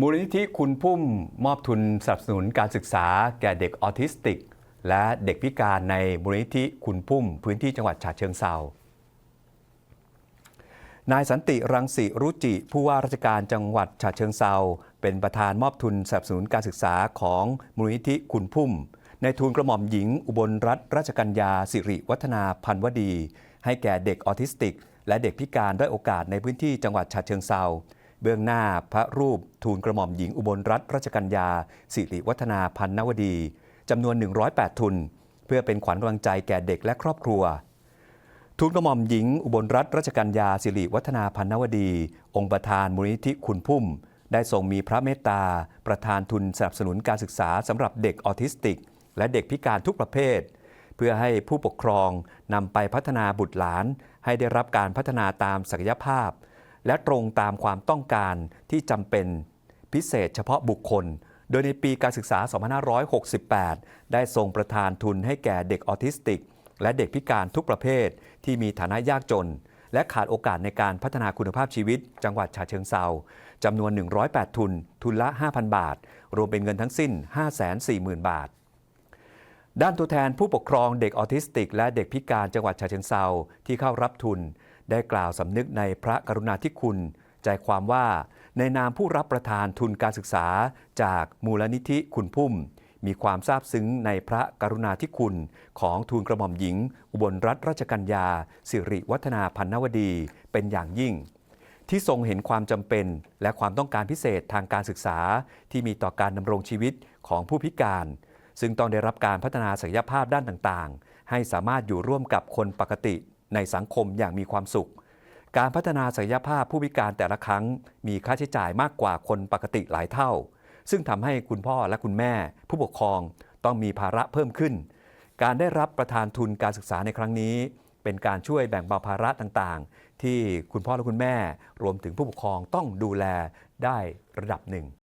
มูลนิธิคุณพุ่มมอบทุนสนับสนุนการศึกษาแก่เด็กออทิสติก และเด็กพิการในมูลนิธิคุณพุ่มพื้นที่จังหวัดฉะเชิงเซานายสันติรังสิรุจิ ผู้ว่าราชการจังหวัดฉะเชิงเซาเป็นประธานมอบทุนสนับสนุนการศึกษาของมูลนิธิคุณพุ่ม ในทุนกระหม่อมหญิง อุบลรัตนราชกัญญาสิริวัฒนาพันวดี ให้แก่เด็กออทิสติก และเด็กพิการด้อยโอกาสในพื้นที่จังหวัดฉะเชิงเซา เบื้องหน้าพระรูปทูลกระหม่อมหญิงอุบลรัตนราชกัญญาสิริวัฒนาพันนวดีจำนวน 108 ทุน เพื่อเป็นขวัญกำลังใจแก่เด็กและครอบครัวทูลกระหม่อมหญิงอุบลรัตนราชกัญญาสิริวัฒนาพันนวดี องค์ประธานมูลนิธิคุณพุ่ม ได้ทรงมีพระเมตตา ประธานทุนสนับสนุนการศึกษาสำหรับเด็กออทิสติก และเด็กพิการทุกประเภท เพื่อให้ผู้ปกครองนำไปพัฒนาบุตรหลาน ให้ได้รับการพัฒนาตามศักยภาพ และตรงตามความต้องการที่จำเป็นพิเศษเฉพาะบุคคล โดยในปีการศึกษา 2568 ได้ทรงประทานทุนให้แก่เด็กออทิสติก และเด็กพิการทุกประเภทที่มีฐานะยากจน และขาดโอกาสในการพัฒนาคุณภาพชีวิต จังหวัดฉะเชิงเซาจำนวน 108 ทุน ทุนละ 5,000 บาท รวมเป็นเงินทั้งสิ้น 540,000 บาทด้านตัวแทนผู้ปกครองเด็กออทิสติก และเด็กพิการจังหวัดฉะเชิงเซาที่เข้ารับทุน ได้กล่าวสำนึกในพระกรุณาธิคุณ ใจความว่าในนามผู้รับประทานทุนการศึกษาจากมูลนิธิคุณพุ่ม มีความซาบซึ้งในพระกรุณาธิคุณ ของทูลกระหม่อมหญิง อุบลรัตนราชกัญญา สิริวัฒนาพันนวดีเป็นอย่างยิ่ง ที่ทรงเห็นความจำเป็น และความต้องการพิเศษทางการศึกษา ที่มีต่อการดำรงชีวิตของผู้พิการ ซึ่งต้องได้รับการพัฒนาศักยภาพด้านต่างๆ ให้สามารถอยู่ร่วมกับคนปกติ ในสังคมอย่างมีความสุข การพัฒนาศักยภาพผู้พิการแต่ละครั้ง มีค่าใช้จ่ายมากกว่าคนปกติหลายเท่า ซึ่งทำให้คุณพ่อและคุณแม่ ผู้ปกครองต้องมีภาระเพิ่มขึ้น การได้รับประทานทุนการศึกษาในครั้งนี้ เป็นการช่วยแบ่งเบาภาระต่างๆ ที่คุณพ่อและคุณแม่ รวมถึงผู้ปกครองต้องดูแลได้ระดับหนึ่ง